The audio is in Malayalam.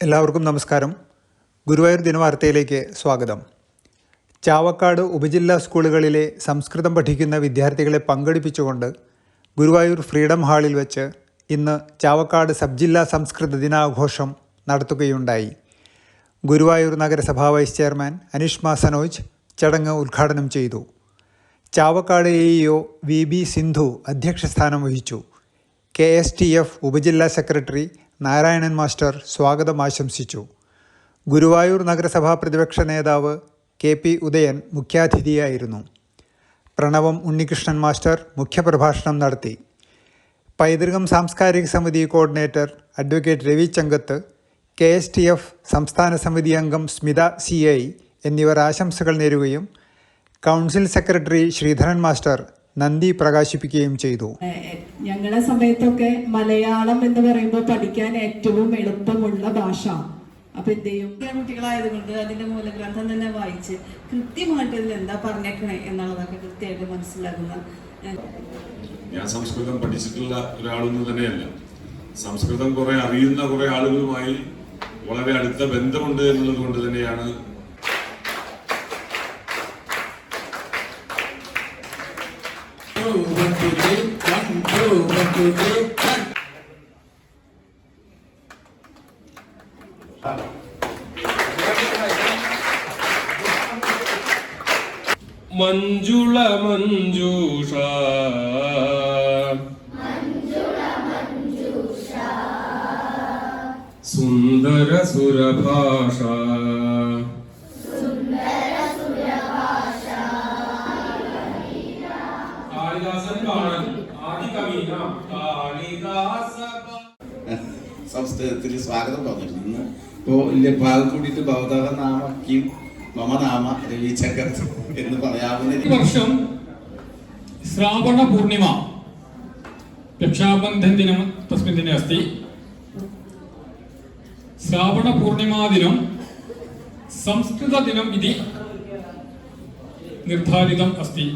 എല്ലാവർക്കും നമസ്കാരം. ഗുരുവായൂർ ദിനവാർത്തയിലേക്ക് സ്വാഗതം. ചാവക്കാട് ഉപജില്ലാ സ്കൂളുകളിലെ സംസ്കൃതം പഠിക്കുന്ന വിദ്യാർത്ഥികളെ പങ്കെടുപ്പിച്ചുകൊണ്ട് ഗുരുവായൂർ ഫ്രീഡം ഹാളിൽ വെച്ച് ഇന്ന് ചാവക്കാട് സബ് ജില്ലാ സംസ്കൃത ദിനാഘോഷം നടത്തുകയുണ്ടായി. ഗുരുവായൂർ നഗരസഭാ വൈസ് ചെയർമാൻ അനിഷ്മ സനോജ് ചടങ്ങ് ഉദ്ഘാടനം ചെയ്തു. Chavakkad A EO V B Sindhu അധ്യക്ഷസ്ഥാനം വഹിച്ചു. കെ എസ് ടി എഫ് ഉപജില്ലാ സെക്രട്ടറി നാരായണൻ മാസ്റ്റർ സ്വാഗതം ആശംസിച്ചു. ഗുരുവായൂർ നഗരസഭാ പ്രതിപക്ഷ നേതാവ് കെ പി ഉദയൻ മുഖ്യാതിഥിയായിരുന്നു. പ്രണവം ഉണ്ണികൃഷ്ണൻ മാസ്റ്റർ മുഖ്യപ്രഭാഷണം നടത്തി. പൈതൃകം സാംസ്കാരിക സമിതി coordinator advocate Ravi Changath K S T F സംസ്ഥാന സമിതി അംഗം സ്മിത സി ഐ എന്നിവർ ആശംസകൾ നേരുകയും കൗൺസിൽ സെക്രട്ടറി ശ്രീധരൻ മാസ്റ്റർ നന്ദി പ്രകാശിപ്പിക്കുകയും ചെയ്തു. ഞങ്ങളെ സമയത്തൊക്കെ മലയാളം എന്ന് പറയുമ്പോൾ പഠിക്കാൻ ഏറ്റവും എളുപ്പമുള്ള ഭാഷ. അപ്പൊ എന്ത് ചെയ്യും? കുട്ടികളായതുകൊണ്ട് അതിന്റെ മൂലഗ്രന്ഥം തന്നെ വായിച്ച് കൃത്യമായിട്ട് ഇതിൽ എന്താ പറഞ്ഞേക്കണേ എന്നുള്ളതൊക്കെ കൃത്യമായിട്ട് മനസ്സിലാക്കുന്ന ഞാൻ സംസ്കൃതം പഠിച്ചിട്ടുള്ള ഒരാളൊന്നും തന്നെയല്ല. സംസ്കൃതം കുറെ അറിയുന്ന കുറെ ആളുകളുമായി വളരെ അടുത്ത ബന്ധമുണ്ട് എന്നുള്ളത് കൊണ്ട് തന്നെയാണ് മഞ്ജുള മഞ്ജൂഷ സുന്ദര സുരഭാഷ കാളിദാസൻ കാണൻ സംസ്ഥാനത്തിൽ സ്വാഗതം പറഞ്ഞിരുന്നു. ഇന്ന് ഇപ്പോൾ ഇല്ല ഭാഗം കൂടിയിട്ട് ഭൗതവ നാമക്കും മമനാമ രവി ചക്കർ എന്ന് പറയാവുന്ന വർഷം ശ്രാവണ പൂർണിമ. രക്ഷാബന്ധൻ ദിനം തസ്മിൻ ദിനെ അസ്തി. ശ്രാവണ പൂർണിമാദിനം സംസ്കൃത ദിനം ഇതി നിർദ്ധാരിതം അസ്തി.